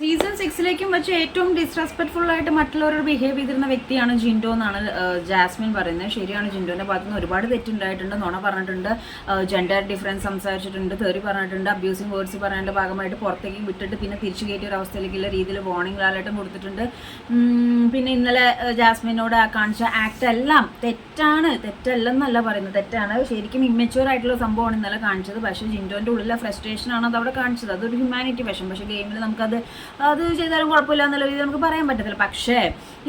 Season സിക്സിലേക്കും വെച്ച് ഏറ്റവും disrespectful ആയിട്ട് മറ്റുള്ളവരോട് ബിഹേവ് ചെയ്തിരുന്ന വ്യക്തിയാണ് ജിൻഡോ എന്നാണ് ജാസ്മിൻ പറയുന്നത്. ശരിയാണ് ജിൻഡോന്റെ ഭാഗത്ത് നിന്ന് ഒരുപാട് തെറ്റുണ്ടായിട്ടുണ്ട്. നോണ പറഞ്ഞിട്ടുണ്ട്. ജെൻഡർ ഡിഫറൻസ് സംസാരിച്ചിട്ടുണ്ട്. തെറി പറഞ്ഞിട്ടുണ്ട്. അബ്യൂസിങ് വേർഡ്സ് പറയുന്നതിന്റെ ഭാഗമായിട്ട് പുറത്തേക്ക് വിട്ടിട്ട് പിന്നെ തിരിച്ചു കയറ്റിയ ഒരു അവസ്ഥയിലേക്കുള്ള രീതിയിൽ വാർണിംഗ് ലാലായിട്ടും കൊടുത്തിട്ടുണ്ട്. പിന്നെ ഇന്നലെ ജാസ്മിനോട് കാണിച്ച ആക്ട് എല്ലാം തെറ്റാണ്. തെറ്റല്ലെന്നല്ല പറയുന്നത്. തെറ്റാണ്. ശരിക്കും ഇമ്മച്ചുവർ ആയിട്ടുള്ള സംഭവമാണ് ഇന്നലെ കാണിച്ചത്. പക്ഷേ ജിൻഡോന്റെ ഉള്ളിലെ ഫ്രസ്ട്രേഷൻ ആണ് അത് അവിടെ കാണിച്ചത്. അതൊരു ഹ്യൂമാനിറ്റി വശം പക്ഷേ ഗെയിമിൽ നമുക്കത് അത് ചെയ്താലും കുഴപ്പമില്ല എന്നുള്ള രീതിയിൽ നമുക്ക് പറയാൻ പറ്റത്തില്ല. പക്ഷേ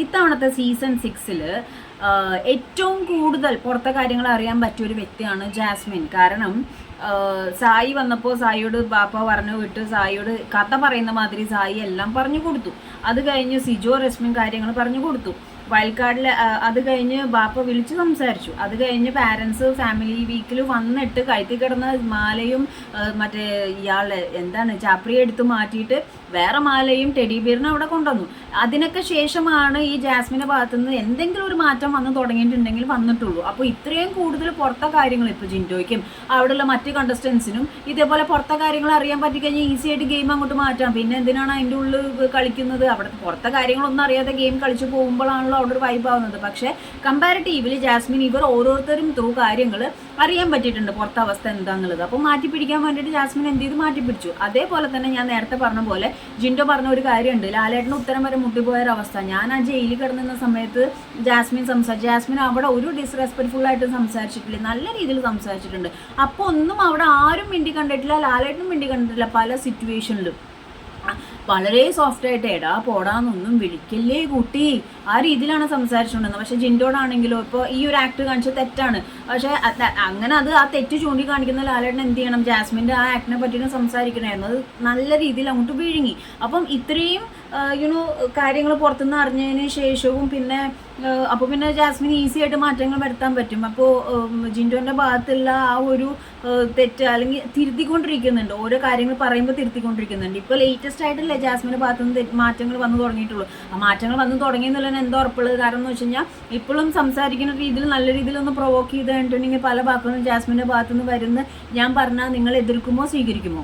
ഇത്തവണത്തെ സീസൺ സിക്സിൽ ഏറ്റവും കൂടുതൽ പുറത്തെ കാര്യങ്ങൾ അറിയാൻ പറ്റിയ ഒരു വ്യക്തിയാണ് ജാസ്മിൻ. കാരണം സായി വന്നപ്പോൾ സായിയോട് ബാപ്പ പറഞ്ഞു വിട്ട് സായിയോട് കഥ പറയുന്ന മാതിരി സായി എല്ലാം പറഞ്ഞു കൊടുത്തു. അത് കഴിഞ്ഞ് സിജോ രശ്മിൻ കാര്യങ്ങൾ പറഞ്ഞു കൊടുത്തു. വയൽക്കാടിൽ അത് കഴിഞ്ഞ് ബാപ്പ വിളിച്ച് സംസാരിച്ചു. അത് കഴിഞ്ഞ് പാരൻസ് ഫാമിലി വീക്കിൽ വന്നിട്ട് കഴുത്തി കിടന്ന മാലയും മറ്റേ ഇയാളെ എന്താണ് ചാപ്രി എടുത്ത് മാറ്റിയിട്ട് വേറെ മാലയും ടെഡി ബിയറിനും അവിടെ കൊണ്ടുവന്നു. അതിനൊക്കെ ശേഷമാണ് ഈ ജാസ്മിന്റെ ഭാഗത്തു നിന്ന് എന്തെങ്കിലും ഒരു മാറ്റം വന്ന് തുടങ്ങിയിട്ടുണ്ടെങ്കിൽ വന്നിട്ടുള്ളൂ. അപ്പോൾ ഇത്രയും കൂടുതൽ പുറത്തെ കാര്യങ്ങൾ ഇപ്പോൾ ജിൻഡോയ്ക്കും അവിടെയുള്ള മറ്റ് കണ്ടസ്റ്റൻസിനും ഇതേപോലെ പുറത്തെ കാര്യങ്ങൾ അറിയാൻ പറ്റിക്കഴിഞ്ഞാൽ ഈസി ആയിട്ട് ഗെയിം അങ്ങോട്ട് മാറ്റാം. പിന്നെ എന്തിനാണ് അതിന്റെ ഉള്ളിൽ കളിക്കുന്നത്? അവിടെ പുറത്തെ കാര്യങ്ങളൊന്നും അറിയാതെ ഗെയിം കളിച്ച് പോകുമ്പോഴാണല്ലോ ഒരു വൈബ് ആവുന്നത്. പക്ഷേ കമ്പാരിറ്റീവ്ലി ജാസ്മിൻ ഇവർ ഓരോരുത്തരും ത്രൂ കാര്യങ്ങൾ അറിയാൻ പറ്റിയിട്ടുണ്ട് പുറത്തെ അവസ്ഥ എന്താണെന്നുള്ളത് അപ്പോൾ മാറ്റി പിടിക്കാൻ വേണ്ടിയിട്ട് ജാസ്മിൻ എന്ത് ചെയ്ത്? മാറ്റി പിടിച്ചു അതേപോലെ തന്നെ ഞാൻ നേരത്തെ പറഞ്ഞ പോലെ ജിൻഡോ പറഞ്ഞ ഒരു കാര്യമുണ്ട്. ലാലേട്ടന് ഉത്തരം വരെ മുട്ടിപ്പോയ ഒരു അവസ്ഥ ഞാൻ ആ ജയിലിൽ കിടന്നിരുന്ന സമയത്ത് ജാസ്മിൻ സംസാരിച്ചു ജാസ്മിൻ അവിടെ ഒരു ഡിസ്റെസ്പെക്ട്ഫുൾ ആയിട്ട് സംസാരിച്ചിട്ടില്ല. നല്ല രീതിയിൽ സംസാരിച്ചിട്ടുണ്ട്. അപ്പോൾ ഒന്നും അവിടെ ആരും മിണ്ടി കണ്ടിട്ടില്ല ലാലേട്ടനും മിണ്ടി കണ്ടിട്ടില്ല പല സിറ്റുവേഷനിലും വളരെ സോഫ്റ്റ് ആയിട്ട് എടാ പോടാന്നൊന്നും വിളിക്കല്ലേ കുട്ടി? ആ രീതിയിലാണ് സംസാരിച്ചുകൊണ്ടിരുന്നത് പക്ഷെ ജിൻഡോടാണെങ്കിലോ ഇപ്പോൾ ഈ ഒരു ആക്ട് കാണിച്ചത് തെറ്റാണ്. പക്ഷെ അങ്ങനെ അത് ആ തെറ്റ് ചൂണ്ടിക്കാണിക്കുന്ന ലാലേട്ടൻ എന്ത് ചെയ്യണം? ജാസ്മിന്റെ ആ ആക്ടിനെ പറ്റിയിട്ട് സംസാരിക്കണമായിരുന്നു. അത് നല്ല രീതിയിൽ അങ്ങോട്ട് വിഴുങ്ങി. അപ്പം ഇത്രയും യുനോ കാര്യങ്ങൾ പുറത്തുനിന്ന് അറിഞ്ഞതിന് ശേഷവും പിന്നെ അപ്പോൾ പിന്നെ ജാസ്മിൻ ഈസി ആയിട്ട് മാറ്റങ്ങൾ വരുത്താൻ പറ്റും. അപ്പോൾ ജിൻഡോന്റെ ഭാഗത്തുള്ള ആ ഒരു തെറ്റ് അല്ലെങ്കിൽ തിരുത്തിക്കൊണ്ടിരിക്കുന്നുണ്ട്. ഓരോ കാര്യങ്ങൾ പറയുമ്പോൾ തിരുത്തിക്കൊണ്ടിരിക്കുന്നുണ്ട്. ഇപ്പോൾ ലേറ്റസ്റ്റ് ആയിട്ടല്ലേ ജാസ്മിന്റെ ഭാഗത്തു നിന്ന് മാറ്റങ്ങൾ വന്നു തുടങ്ങിയിട്ടുള്ളൂ. ആ മാറ്റങ്ങൾ വന്നു തുടങ്ങി എന്നുള്ളതിന് എന്തോ ഉറപ്പുള്ളത്? കാരണം എന്ന് വെച്ച് കഴിഞ്ഞാൽ ഇപ്പോഴും സംസാരിക്കുന്ന രീതിയിൽ നല്ല രീതിയിൽ ഒന്ന് പ്രൊവോക്ക് ചെയ്ത് കഴിഞ്ഞിട്ടുണ്ടെങ്കിൽ പല ഭാഗത്തുനിന്നും ജാസ്മിന്റെ ഭാഗത്തുനിന്ന് വരുന്ന ഞാൻ പറഞ്ഞാൽ നിങ്ങൾ എതിർക്കുമോ സ്വീകരിക്കുമോ?